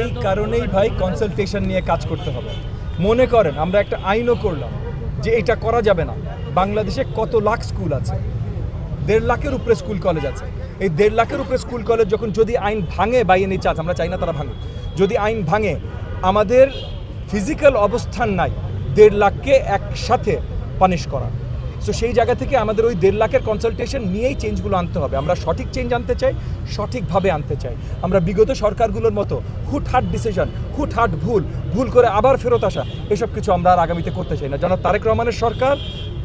এই কারণেই ভাই কনসালটেশন নিয়ে কাজ করতে হবে। মনে করেন, আমরা একটা আইনও করলাম যে এটা করা যাবে না। বাংলাদেশে কত লাখ স্কুল আছে? দেড় লাখের উপরে স্কুল কলেজ আছে। এই দেড় লাখের উপরে স্কুল কলেজ যখন যদি আইন ভাঙে বাই এনি চান্স আমরা চাই না তারা ভাঙুক, যদি আইন ভাঙে, আমাদের ফিজিক্যাল অবস্থান নাই, দেড় লাখকে একসাথে পানিশ করা। সো সেই জায়গা থেকে আমাদের ওই দেড় লাখের কনসালটেশন নিয়েই চেঞ্জগুলো আনতে হবে। আমরা সঠিক চেঞ্জ আনতে চাই, সঠিকভাবে আনতে চাই। আমরা বিগত সরকারগুলোর মতো হুটহাট ডিসিশন হুটহাট ভুল ভুল করে আবার ফেরত আসা, এসব কিছু আমরা আর আগামীতে করতে চাই না। জনাব তারেক রহমানের সরকার,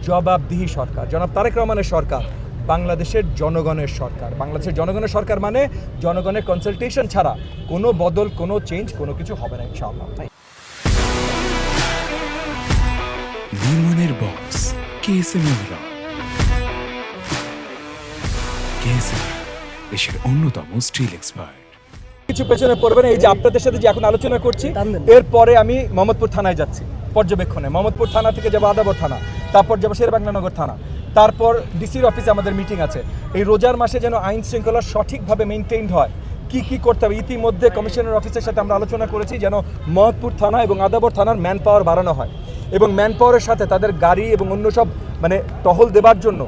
জবাবদিহি সরকার। জনাব তারেক রহমানের সরকার, বাংলাদেশের জনগণের সরকার। বাংলাদেশের জনগণের সরকার মানে জনগণের কনসালটেশন ছাড়া কোনো বদল, কোনো চেঞ্জ কোনো কিছু হবে না, ইনশাআল্লাহ। কেএসএম ইমরান কেএসএম দেশের অন্যতম স্টিল এক্সপার্ট। কিছু পেছনে পড়বে না এই যে আপনাদের সাথে যে এখন আলোচনা করছি এরপরে আমি মোহাম্মদপুর থানায় যাচ্ছি পর্যবেক্ষণে। মোহাম্মদপুর থানা থেকে যাব আদাবর থানা তারপর যাব শেরবাংলানগর থানা। তারপর ডিসির অফিসে আমাদের মিটিং আছে। এই রোজার মাসে যেন আইন শৃঙ্খলা সঠিকভাবে মেনটেইনড হয় কি কি করতে হবে ইতিমধ্যে কমিশনার অফিসের সাথে আমরা আলোচনা করেছি যেন মহৎপুর থানা এবং আদাবর থানার ম্যান পাওয়ার বাড়ানো হয়। এবং ম্যান পাওয়ারের সাথে তাদের গাড়ি এবং অন্য সব মানে টহল দেবার জন্য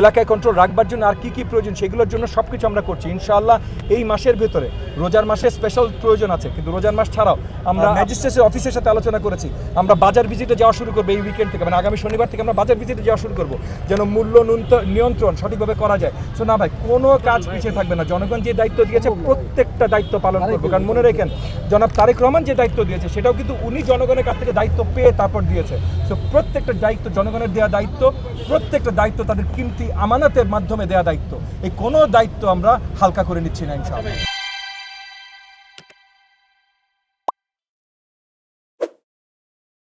এলাকায় কন্ট্রোল রাখবার জন্য আর কি কি প্রয়োজন সেগুলোর জন্য সব কিছু আমরা করছি। ইনশাআল্লাহ এই মাসের ভেতরে রোজার মাসে স্পেশাল প্রয়োজন আছে কিন্তু রোজার মাস ছাড়াও আমরা ম্যাজিস্ট্রেটের অফিসের সাথে আলোচনা করেছি। আমরা বাজার ভিজিটে যাওয়া শুরু করব এই উইকেন্ড থেকে মানে আগামী শনিবার থেকে আমরা বাজার ভিজিটে যাওয়া শুরু করব যেন মূল্য নিয়ন্ত্রণ সঠিকভাবে করা যায়। সো না ভাই কোনো কাজ পিছিয়ে থাকবে না। জনগণ যে দায়িত্ব দিয়েছে প্রত্যেকটা দায়িত্ব পালন করব। কারণ মনে রেখেন জনাব তারেক রহমান যে দায়িত্ব দিয়েছে সেটাও কিন্তু উনি জনগণের কাছ থেকে দায়িত্ব পেয়ে তারপর দিয়েছে। সো প্রত্যেকটা দায়িত্ব জনগণের দেওয়া দায়িত্ব। প্রত্যেকটা দায়িত্ব তাদের কিমতি, আমানতের মাধ্যমে দেয়া দায়িত্ব। এই কোনো দায়িত্ব আমরা হালকা করে নিচ্ছি না, ইনশাআল্লাহ।